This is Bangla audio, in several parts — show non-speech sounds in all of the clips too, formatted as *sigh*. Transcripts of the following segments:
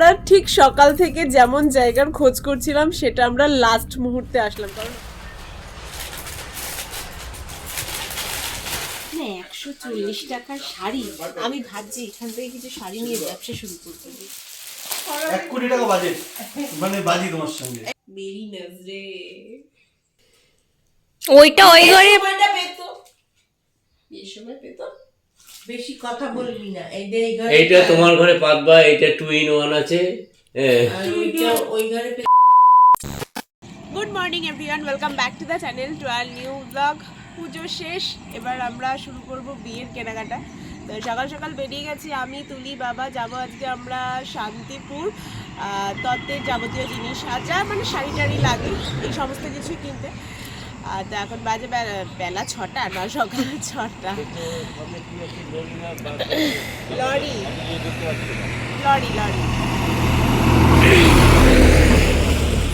আমরা ঠিক সকাল থেকে যেমন জায়গার খোঁজ করছিলাম সেটা আমরা লাস্ট মুহূর্তে আসলাম। কারণ একশো চল্লিশ টাকার শাড়ি। আমি ভাবছি এখান থেকে কিছু শাড়ি নিয়ে ব্যবসা শুরু করতে এক কোটি টাকা বাজেট মানে বাজি তোমার সঙ্গে। বেরি রে ওইটা ওই ঘরে পেতো। এই সময় পেতো। বেশি কথা বলবি না। এই যে এই ঘরে এইটা তোমার ঘরে পাতবা এইটা টু ইন ওয়ান আছে। হ্যাঁ। আর ওইটা ওই ঘরে good morning everyone welcome back to the channel to our new blog Puja শেষ। এবার আমরা শুরু করব বিয়ের কেনাকাটা। তো সকাল সকাল বেরিয়ে গেছি আমি তুলি বাবা। যাব আজকে আমরা শান্তিপুর আহ, তত্ত্বের যাবতীয় জিনিস আর যা মানে শাড়ি টাড়ি লাগে এই সমস্ত কিছু কিনতে। আর তো এখন বাজে বেলা ছটা না সকাল ছটা। লরি। Lorry lorry.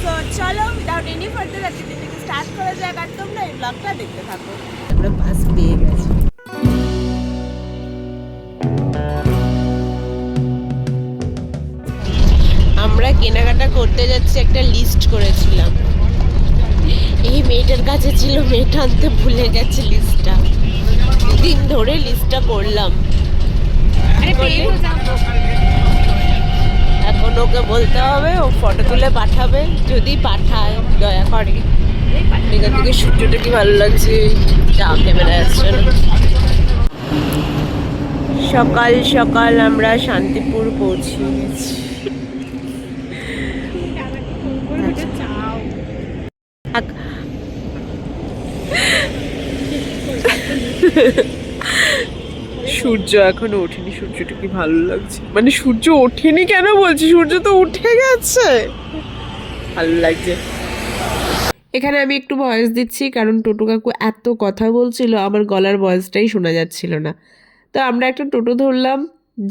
তো চলো উইদাউট এনি ফার্দার আজকে দিনটাকে স্টার্ট করা যাক আর তোমরা এই ব্লগটা দেখতে থাকো। আমরা বাস পেয়ে গেছি। আমরা কেনাকাটা করতে যাচ্ছি একটা লিস্ট করেছিলাম। এই মেয়েটার কাছে ছিল মেয়েটা আনতে ভুলে গেছে লিস্টটা দিন ধরে লিস্টটা করলাম। এখন ওকে বলতে হবে ও ফটো তুলে পাঠাবে যদি পাঠায় দয়া করে। এখান থেকে সূর্যটা কি ভালো লাগছে? যা ক্যামেরা আসছে না। সকাল সকাল আমরা শান্তিপুর পৌঁছে গেছি থাক। সূর্য এখনও ওঠেনি, সূর্যটা কি ভালো লাগছে? মানে সূর্য ওঠেনি কেন বলছি? সূর্য তো উঠে গেছে। ভালো লাগছে। এখানে আমি একটু ভয়েস দিচ্ছি, কারণ টোটো কাকু এত কথা বলছিল, আমার গলার ভয়েসটাই শোনা যাচ্ছিল না। তো আমরা একটা টোটো ধরলাম,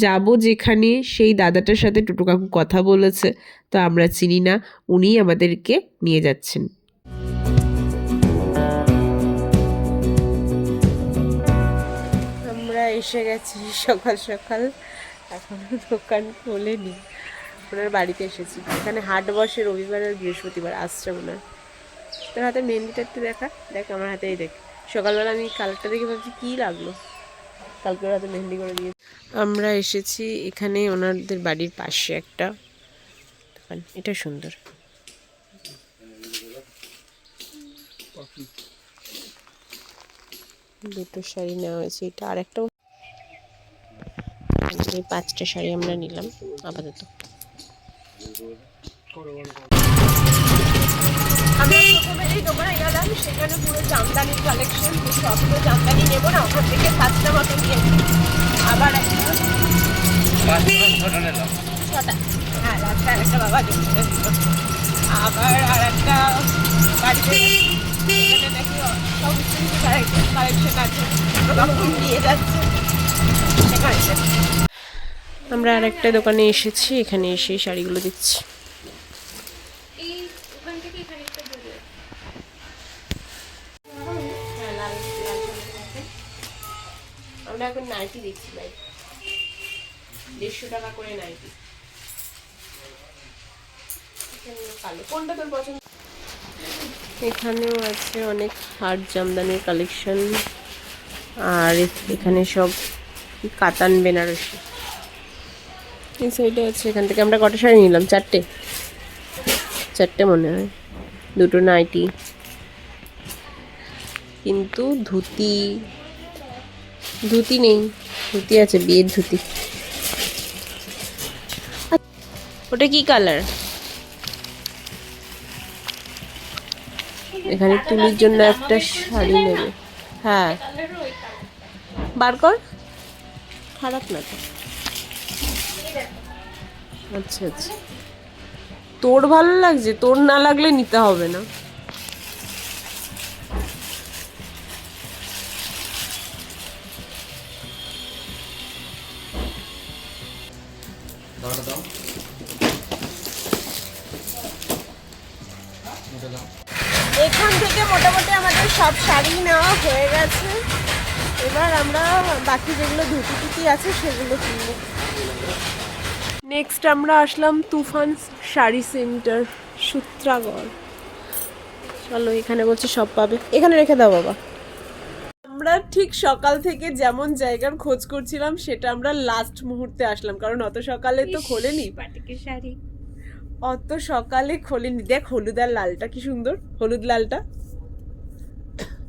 যাব যেখানে সেই দাদাটার সাথে টোটো কাকু কথা বলেছে, তো আমরা চিনি না, উনিই আমাদেরকে নিয়ে যাচ্ছেন। এসে গেছি সকাল সকাল। এখনও দোকান খোলেনি। ওনার বাড়িতে এসেছি। এখানে হাট বসে রবিবার আর বৃহস্পতিবার, আসছে ওনার। তোর হাতে মেহেন্দিটা একটু দেখা? দেখ আমার হাতেই দেখ। সকালবেলা আমি কালারটা দেখে ভাবছি, কী লাগল? কালকে ওর হাতে মেহেন্দি করে দিয়ে আমরা এসেছি এখানে ওনাদের বাড়ির পাশে একটা দোকান। এটা সুন্দর। দুটো শাড়ি নেওয়া হয়েছে। এটা আর একটা এই পাঁচটা শাড়ি আমরা নিলাম, আপাতত। আমি সেখানে পুরো জামদানি না, ওখান থেকে আবার হ্যাঁ বাবা আবার আর একটা বাড়িতে যাচ্ছে। সেখানে আমরা আর একটা দোকানে এসেছি এখানে এসে শাড়িগুলো দিচ্ছি। আমরা এখন নাইটি দেখছি ভাই। দেড়শো টাকা করে নাইটি কালো কোনটা তোর পছন্দ? এখানেও আছে অনেক হাট জামদানির কালেকশন আর এখানে সব কাতান বেনারসি। এই সাইডে আছে, এখান থেকে আমরা কটা শাড়ি নিলাম? চারটে। চারটে মনে হয়। দুটো নাইটি। কিন্তু ধুতি। ধুতি নেই। ধুতি আছে, বিয়ের ধুতি। ওটা কি কালার? এখানে তুলির জন্য একটা শাড়ি নেবে। হ্যাঁ। বার কর। খারাপ না তো। আচ্ছা আচ্ছা। তোর ভালো লাগছে? তোর না লাগলে নিতে হবে না। বাকি যেগুলো ধুতি টুতি আছে সেগুলো কিনবো। নেক্সট আমরা আসলাম তুফান শাড়ি সেন্টার সূত্রাগড়। চলো এখানে বলছে সব পাবে। এখানে রেখে দাও বাবা। আমরা ঠিক সকাল থেকে যেমন জায়গার খোঁজ করছিলাম সেটা আমরা লাস্ট মুহূর্তে আসলাম। কারণ অত সকালে তো খোলেনি। শাড়ি। অত সকালে খোলেনি। দেখ হলুদ আর লালটা কি সুন্দর। হলুদ লালটা।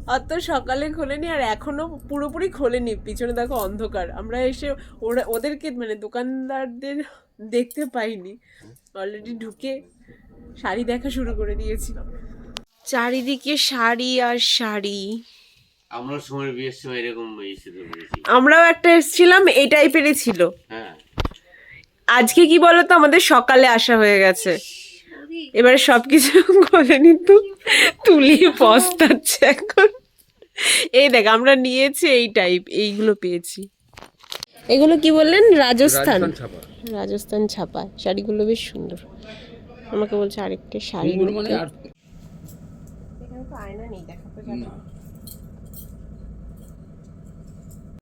অত সকালে খোলেনি আর এখনও পুরোপুরি খোলেনি। পিছনে দেখো অন্ধকার। আমরা এসে ওরা ওদেরকে মানে দোকানদারদের দেখতে পাইনি। অলরেডি ঢুকে শাড়ি দেখা শুরু করে দিয়েছি। চারিদিকে শাড়ি আর শাড়ি। আমরা সময় বিয়ের সময় এরকম বলেছি আমরাও একটা এসেছিলাম এই টাইপেরই ছিল হ্যাঁ। আজকে কি বলতো আমাদের সকালে আসা হয়ে গেছে। এবারে সবকিছু *laughs* করে নিতু তুলি পস্তাচ্ছে এখন। এই দেখ আমরা নিয়েছি এই টাইপ এইগুলো পেয়েছি। এগুলো কি বললেন? রাজস্থান। রাজস্থান ছাপা। শাড়িগুলো বেশ সুন্দর। আমাকে বলছে আরেকটা শাড়ি নিতে। এখানে তো আয়না নেই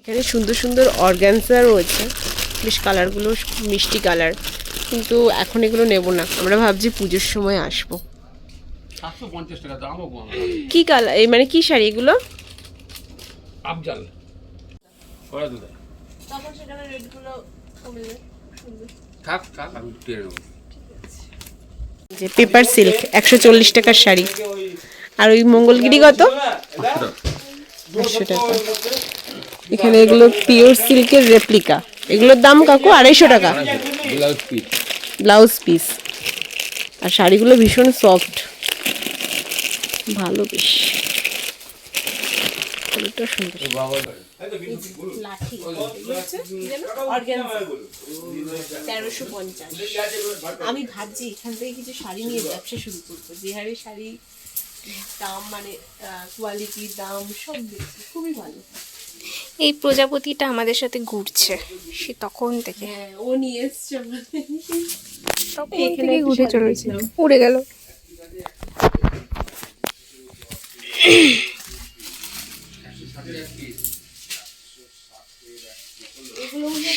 এখানে সুন্দর সুন্দর অর্গ্যানসা রয়েছে। বেশ কালারগুলো মিষ্টি কালার কিন্তু এখন এগুলো নেব না। আমরা ভাবছি পুজোর সময় আসব। কি কালার এই মানে কি শাড়ি এগুলো? আফজাল। যে পেপার সিল্ক একশো চল্লিশ টাকার শাড়ি। আর ওই মঙ্গলগিরি কত? পাঁচশো টাকা। এখানে এগুলো পিওর সিল্কের রেপ্লিকা এগুলোর দাম কাকু আড়াইশো টাকা। ব্লাউজ পিস আর শাড়িগুলো ভীষণ সফট ভালো বেশ। সুন্দর। তেরোশো আমি ভাবছি এখান থেকে কিছু শাড়ি নিয়ে ব্যবসা শুরু করব। যে হারে শাড়ি দাম মানে কোয়ালিটি দাম সব খুবই ভালো। এই প্রজাপতিটা আমাদের সাথে ঘুরছে সে তখন থেকে। হ্যাঁ ও নিয়ে এসছে। তখন থেকে ঘুরে চলেছে। উড়ে গেল।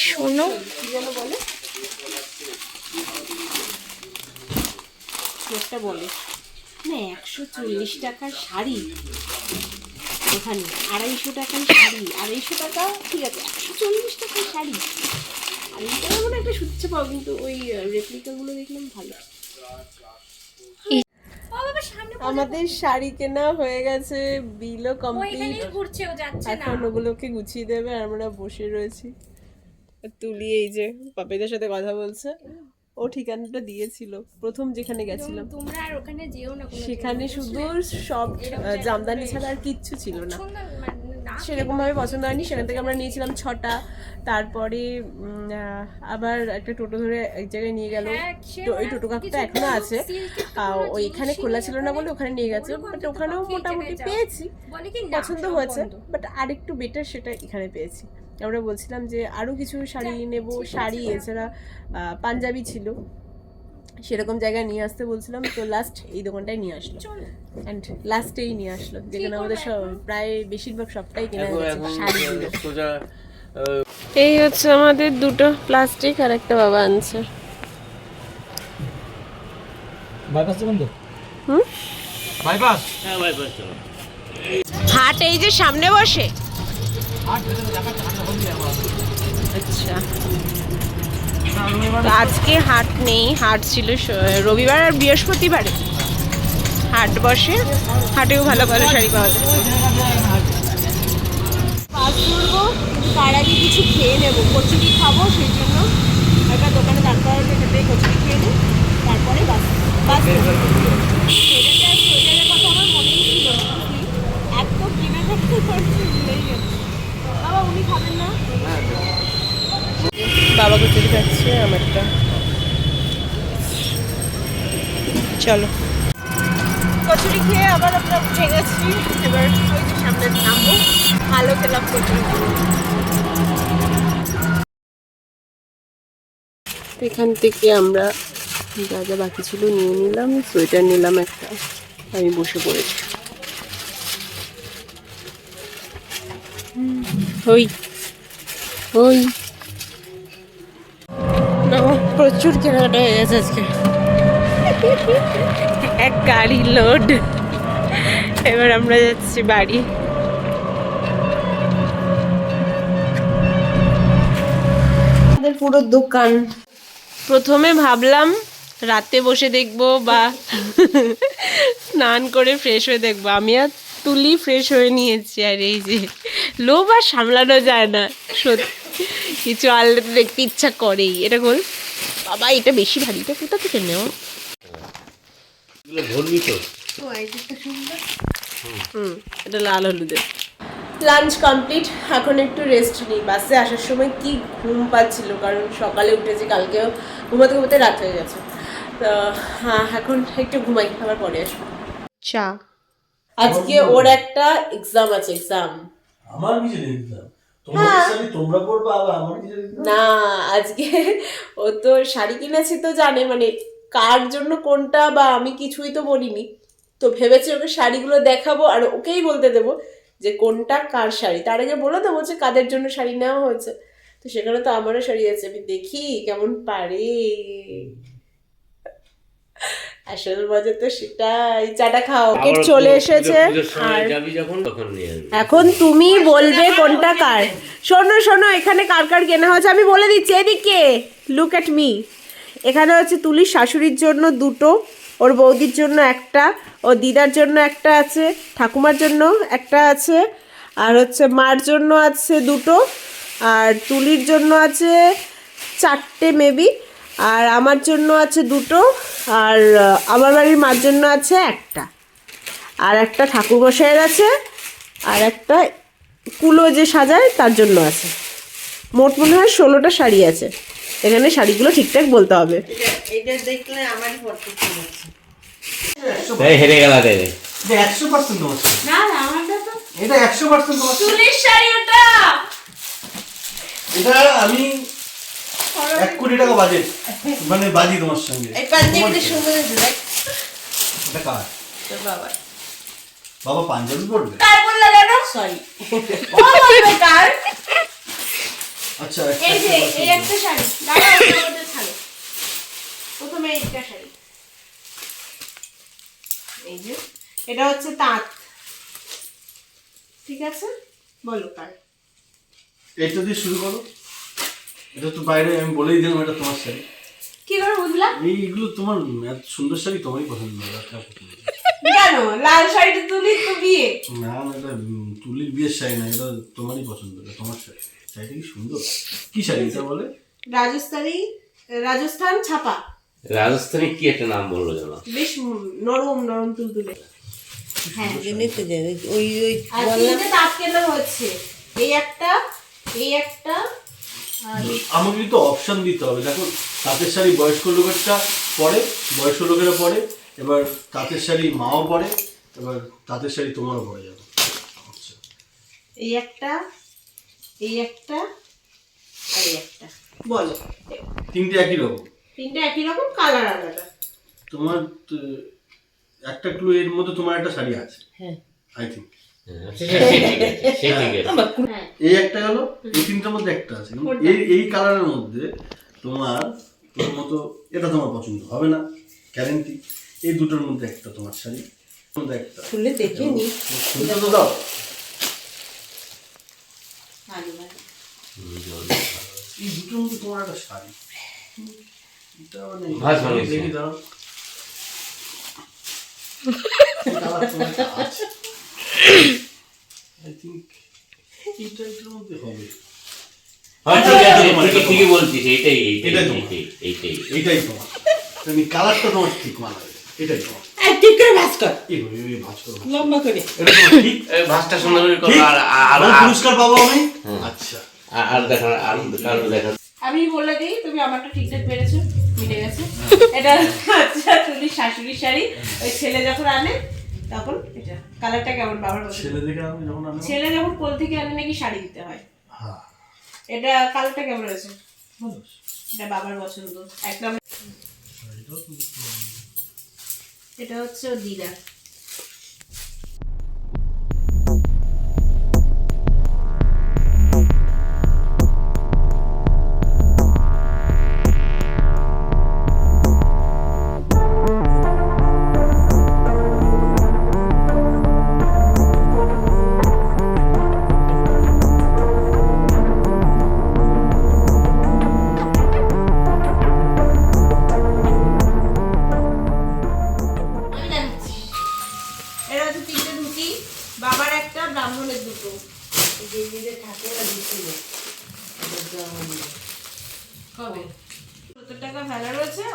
শোনো। একটা বলে না একশো চল্লিশ টাকার শাড়ি। ওখানে আড়াইশো টাকার শাড়ি। আড়াইশো টাকা ঠিক আছে একশো চল্লিশ টাকার শাড়ি। আড়াইশো টাকা মানে একটা সুচ্ছে পাও কিন্তু ওই রেপ্লিকাগুলো দেখলাম ভালো। আমাদের শাড়ি কেনা হয়ে গেছে বিলও কমপ্লিট এখন ওগুলোকে গুছিয়ে দেবে আর আমরা বসে রয়েছি। তুলি এই যে পাপিদের সাথে কথা বলছে। ও ঠিকানাটা দিয়েছিল প্রথম যেখানে গেছিলাম। তোমরা আর ওখানে যেও না সেখানে শুধু সব জামদানি ছাড়া আর কিচ্ছু ছিল না। মানে সেরকম ভাবে পছন্দ হয়নি সেখান থেকে আমরা নিয়েছিলাম ছটা। তারপরে আবার একটা টোটো ধরে এক জায়গায় নিয়ে গেল। হ্যাঁ, ওই টোটো কাকুটা কিছু এখনও আছে। ওইখানে খোলা ছিল না বলে ওখানে নিয়ে গেছে বাট ওখানেও মোটামুটি পেয়েছি। পছন্দ হয়েছে। বাট আরেকটু বেটার সেটা এখানে পেয়েছি। আমরা বলছিলাম যে আরও কিছু শাড়ি নেব শাড়ি এছাড়া পাঞ্জাবি ছিল। সেরকম জায়গায় নিয়ে আসতে বলছিলাম তো লাস্ট এই দোকানটায় নিয়ে আসলো। অ্যান্ড লাস্টেই নিয়ে আসলো যেখানে আমাদের সব প্রায় বেশিরভাগ সবটাই কেনা এখন হয়েছে শাড়িগুলো এই হচ্ছে আমাদের দুটো প্লাস্টিক আর একটা বাবা আনছে। বাইপাস হুম? বাইপাস হ্যাঁ চলো হাট এই যে সামনে বসে। আচ্ছা। আজকে হাট নেই, হাট ছিল রবিবার আর বৃহস্পতিবারে। হাট বসে, হাটেও ভালো ভালো শাড়ি পাওয়া যায়। তার আগে কিছু খেয়ে নেব। কচুরি খাব, সেই জন্য একটা দোকানে দাঁড় এখান খেয়ে নিই তারপরে বাস বাস ধরবো। সোয়েটারটা সোয়েটারের কথা আমার মনেই ছিল না বুঝলি? এত কেনাকাটা করছি ভুলেই গেছি বাবা উনি খাবেন না কচুরি খাচ্ছে আমারটা। চলো। কচুরি খেয়ে আবার আমরা উঠে গেছি। এবার ওই যে সামনে নামবো। ভালো খেলাম কচুরি। এখান থেকে আমরা যা যা বাকি ছিল নিয়ে নিলাম। সোয়েটার নিলাম একটা। আমি বসে পড়েছি। ওই। ওই। প্রচুর কেনাকাটা হয়ে গেছে আজকে। *laughs* এক গাড়ি লোড এবার আমরা যাচ্ছি বাড়ি। পুরো দোকান। প্রথমে ভাবলাম রাতে বসে দেখব বা স্নান করে ফ্রেশ হয়ে দেখব। আমি আর তুলি ফ্রেশ হয়ে নিয়েছি আর এই যে লোভ আর সামলানো যায় না সত্যি। কিছু আনলে তো দেখতে ইচ্ছা করেই। এটা গোল। বাবা এটা বেশি ভারী এটা কোথা থেকে নেওয়া হুম। এটা লাল হলুদের। লাঞ্চ কমপ্লিট এখন একটু রেস্ট নিই। বাসে আসার সময় কি ঘুম পাচ্ছিল কারণ সকালে উঠেছি কালকেও ঘুমাতে ঘুমাতে রাত হয়ে গেছে। তো হ্যাঁ এখন একটু ঘুমাই আবার পরে আসব। চা। আজকে ওর একটা এক্সাম আছে এক্সাম আমার কিছু নেই নেই না আজকে ও তো শাড়ি কিনেছে তো জানে মানে কার জন্য কোনটা বা আমি কিছুই তো বলিনি। তো ভেবেছি ওকে শাড়িগুলো দেখাবো আর ওকেই বলতে দেবো যে কোনটা কার শাড়ি। তার আগে বলে দেবো যে কাদের জন্য শাড়ি নেওয়া হয়েছে। তো সেখানে তো আমারও শাড়ি আছে আমি দেখি কেমন পারে। আসল মজা তো সেটাই চাটা খাও। ওকে চলে এসেছে। আর যাবি যখন তখন নিয়ে আসবি। এখন তুমি বলবে কোনটা কার। শোনো শোনো এখানে কার কার কেনা হয়েছে? আমি বলে দিচ্ছি এদিকে লুক অ্যাট মি এখানে হচ্ছে তুলির শাশুড়ির জন্য দুটো ওর বৌদির জন্য একটা ও দিদার জন্য একটা আছে ঠাকুমার জন্য একটা আছে আর হচ্ছে মার জন্য আছে দুটো আর তুলির জন্য আছে চারটে মেবি আর আমার জন্য আছে দুটো আর আমার বাড়ির মার জন্য আছে একটা। আর একটা ঠাকুর মশাইয়ের আছে আর একটা কুলো যে সাজায় তার জন্য আছে। মোট মনে হয় ষোলোটা শাড়ি আছে। এখানে শাড়িগুলো ঠিকঠাক বলতে হবে। এটা দেখলে আমারই পড়তে ইচ্ছে করছে। এই হেরে গেলা রে এটা একশো পার্সেন্ট তোমার না না আমারটা তো এটা একশো পার্সেন্ট তোমার শাড়ি। শাড়ি ওটা। এটা আমি এক কোটি টাকা বাজেট। *laughs* মানে বাজি তোমার সঙ্গে। এই পাঞ্জাবিটা সুন্দর হয়েছে দেখ এটা কার? তোর বাবা বাবা পাঞ্জাবি পরবে? কার বললা কেন সরি ও বলবে কার? আচ্ছা এই যে এই একটা শাড়ি। আমাদের প্রথমে এইটা শাড়ি। এই যে এটা হচ্ছে তাঁত। ঠিক আছে? বলো কার। এটা দিয়ে শুরু করো। এটা তো বাইরে আমি বলেই দিলাম এটা তোমার শাড়ি। কি করে বুঝলা? এইগুলো তোমার এত সুন্দর শাড়ি তোমারই পছন্দ হবে? কেন? লাল শাড়িটা তুলি তো বিয়ে। না না এটা তুলির বিয়ের শাড়ি না এটা তোমারই পছন্দ এটা তোমার শাড়ি। শাড়িটা কি সুন্দর? কি শাড়ি এটা বলে? রাজস্থানী রাজস্থান ছাপা। রাজস্থানে কি একটা নাম বলল যেন বেশ নরম নরম তুলতুলে। হ্যাঁ জন্যই তো জানি ওই ওই আর তিনটে তাঁত কেনা হচ্ছে এই একটা এই একটা আমাকে কিন্তু অপশন দিতে হবে। দেখো তাঁতের শাড়ি বয়স্ক লোকেরটা পরে বয়স্ক লোকেরা পরে এবার তাঁতের শাড়ি মাও পরে এবার তাঁতের শাড়ি তোমারও পরে যাবে। আচ্ছা। এই একটা এই একটা আর এই একটা। বলো। তিনটে একই রকম? তিনটে একই রকম কালার আলাদা। তোমার একটা ক্লু এর মধ্যে তোমার একটা শাড়ি আছে। হ্যাঁ। আই থিঙ্ক এই একটা গেল এই তিনটার মধ্যে একটা আছে এই এই কালারের মধ্যে তোমার তোর মতো এটা তোমার পছন্দ হবে না গ্যারেন্টি এই দুটোর মধ্যে একটা তোমার শাড়ি। একটা খুলে দেখে নি শুনতে তো দাও ভালো ভালো এই দুটোর মধ্যে তোমার একটা শাড়ি দেখি দাও আই থিঙ্ক এইটা এটার মধ্যে হবে হ্যাঁ ঠিক আছে ঠিকই ঠিকই বলছিস এইটাই এইটাই তো। এইটাই এইটাই। এইটাই তোমার। তুমি কালারটা তোমার ঠিক মানাবে এটাই তোমার। ঠিক করে ভাজ কর। এইভাবে এইভাবে ভাঁজ করো। লম্বা করে। এটা ঠিক? এই সুন্দর করে করো আর আর পুরস্কার পাবো আমি? আচ্ছা। আর- আর দেখা আর দেখা। আমি বলে দিই তুমি আমারটা ঠিকঠাক পেরেছ মিটে গেছে। *laughs* এটা আচ্ছা তুলি শাশুড়ির শাড়ি। ওই ছেলে যখন আনে তখন এটা। কালারটা কেমন? বাবার ছেলে দেখে আমি যখন আনি ছেলে যখন কোল থেকে আনে নাকি শাড়ি দিতে হয়? হ্যাঁ। এটা কালারটা কেমন রয়েছে এটা বাবার পছন্দ। একদম এটা হচ্ছে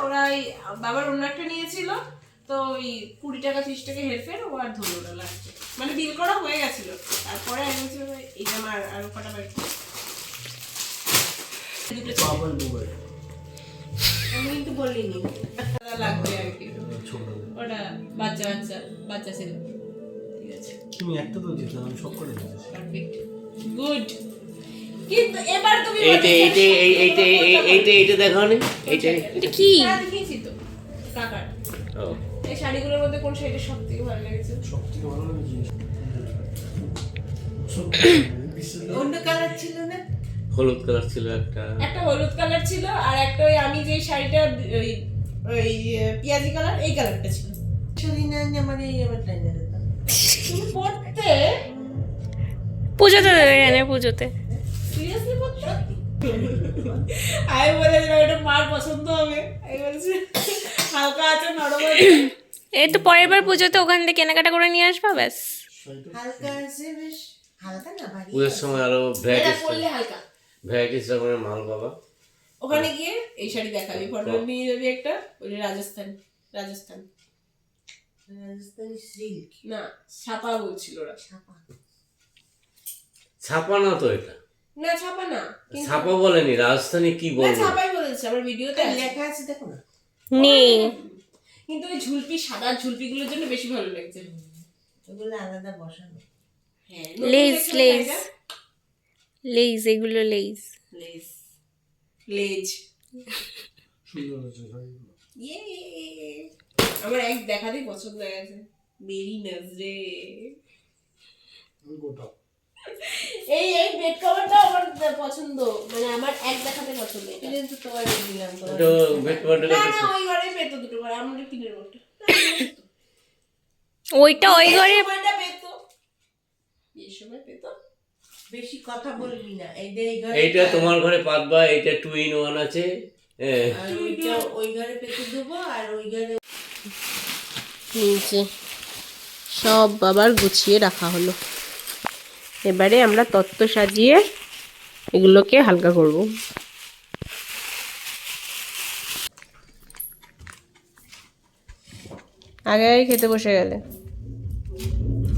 ওর বাবার অন্য একটা নিয়েছিল তো ওই কুড়ি টাকা ত্রিশ টাকা হেরফের ও আর ধরলো না লাস্টে মানে বিল করা হয়ে গেছিল। তারপরে আমি বলছি এইটা আমার আরও কটা বাড়ি আমি কিন্তু বলিনি। লাগবে আর কি। ওটা বাচ্চা বাচ্চা বাচ্চা ছিল। ঠিক আছে। তুমি একটা তো দিতে আমি সব করে দিতেছি পারফেক্ট গুড কিন্তু এবার তুমি এইটা এইটা এইটা এইটা এইটা দেখাও নি এইটা। এটা কি? দেখিয়েছি তো। কাকার। ও। এই শাড়িগুলোর মধ্যে কোন শাড়িটা সব থেকে ভালো লেগেছে? সব থেকে ভালো লাগে অন্য কালার ছিল না? হলুদ কালার ছিল একটা। একটা হলুদ কালার ছিল আর একটা ওই আমি যে শাড়িটা ওই ওই আহ, পেঁয়াজি কালার এই কালারটা ছিল। ছবি না আমার এই আমার পড়তে? পুজোতে দেবে পুজোতে। সিরিয়াসলি আমি এটা মার পছন্দ হবে। আমি বলছি হালকা আছে নরম আছে। এই তো পরের বার পুজোতে ওখান থেকে কেনাকাটা করে নিয়ে আসবা ব্যাস। হালকা আছে বেশ। হালকা না ভারী পুজোর সময় আরও হালকা। রকমের মাল পাবা। ওখানে গিয়ে এই শাড়ি দেখাবি ফটো নিয়ে যাবি একটা ওই রাজস্থান রাজস্থান। রাজস্থানি সিল্ক না ছাপা বলছিল ওরা। ছাপা। ছাপা না তো এটা। না ছাপা না। ছাপা বলেনি রাজস্থানী কি ছাপাই বলেছে আমার ভিডিওতে লেখা আছে দেখো না। নেই। কিন্তু ওই ঝুলপি সাদা ঝুলপিগুলোর জন্য বেশি ভালো লাগছে। ওগুলো আলাদা বসানো। হ্যাঁ লেজ লেজ লেজ এগুলো লেজ। লেজ লেজ ইয়ে আমার এক দেখাতেই পছন্দ হয়ে গেছে। বেরি নাচ রে। গোটা। এই এই বেড কভারটা আমার পছন্দ। মানে আমার এক দেখাতে পছন্দ এটা। তো তোমার দিলাম তোমার এটা বেড কভারটা না না ওই ঘরে পেতো দুটো ঘরে আমার ওইটা ওই ঘরে সময়টা পেতো এই সময় পেতো বেশি কথা বলবি না এই যে এই ঘরে এইটা তোমার ঘরে পাতবা এইটা টু ইন ওয়ান আছে। হ্যাঁ ওইটা ওই ঘরে পেতে দেবো আর ওই ঘরে নিচে। সব বাবার গুছিয়ে রাখা হলো। এবারে আমরা তত্ত্ব সাজিয়ে এগুলোকে হালকা করব। আগে আগে খেতে বসে গেলে।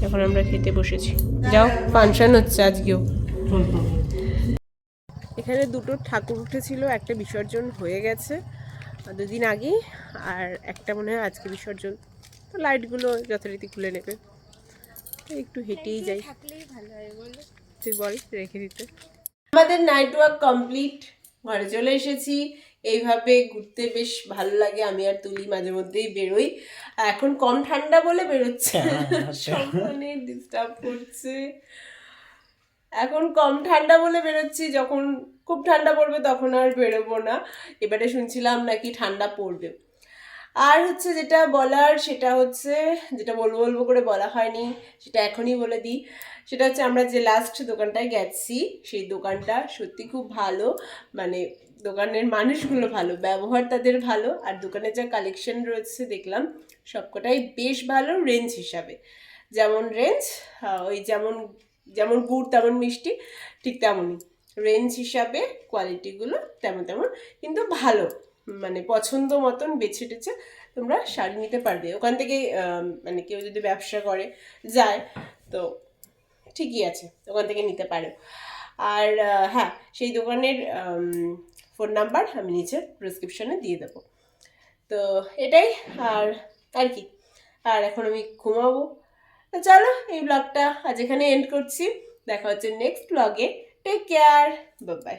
এখন আমরা খেতে বসেছি। যাও, ফাংশন হচ্ছে আজকেও। এখানে দুটো ঠাকুর উঠেছিল, একটা বিসর্জন হয়ে গেছে দুদিন আগেই, আর একটা মনে হয় আজকে বিসর্জন। তো লাইটগুলো যথারীতি খুলে নেবে। একটু হেঁটেই যাই থাকলেই ভালো হয় বলো তুই বল রেখে দিতে। আমাদের নাইট ওয়াক কমপ্লিট ঘরে চলে এসেছি। এইভাবে ঘুরতে বেশ ভালো লাগে। আমি আর তুলি মাঝে মধ্যেই বেরোই। এখন কম ঠান্ডা বলে বেরোচ্ছে। ডিস্টার্ব করছে। এখন কম ঠান্ডা বলে বেরোচ্ছি। যখন খুব ঠান্ডা পড়বে তখন আর বেরোবো না। এবারে শুনছিলাম নাকি ঠান্ডা পড়বে। আর হচ্ছে যেটা বলার সেটা হচ্ছে যেটা বলব বলব করে বলা হয়নি সেটা এখনই বলে দিই। সেটা হচ্ছে আমরা যে লাস্ট দোকানটায় গেছি, সেই দোকানটা সত্যি খুব ভালো। মানে দোকানের মানুষগুলো ভালো, ব্যবহার তাদের ভালো, আর দোকানে যা কালেকশন রয়েছে দেখলাম, সবকটাই বেশ ভালো রেঞ্জ হিসাবে। যেমন রেঞ্জ ওই যেমন যেমন গুড় তেমন মিষ্টি, ঠিক তেমনই। রেঞ্জ হিসাবে কোয়ালিটিগুলো তেমন তেমন, কিন্তু ভালো। মানে পছন্দ মতন বেছে টেছে তোমরা শাড়ি নিতে পারবে। ওখান থেকে মানে কেউ যদি ব্যবসা করে, যায়, তো ঠিকই আছে, ওখান থেকে নিতে পারো। আর হ্যাঁ সেই দোকানের ফোন নাম্বার আমি নিচে প্রেসক্রিপশনে দিয়ে দেবো। তো এটাই, আর আর কি। আর এখন আমি ঘুমাবো। তো চলো, এই ব্লগটা আজ এখানে এন্ড করছি। দেখা হচ্ছে নেক্সট ব্লগে টেক কেয়ার বাই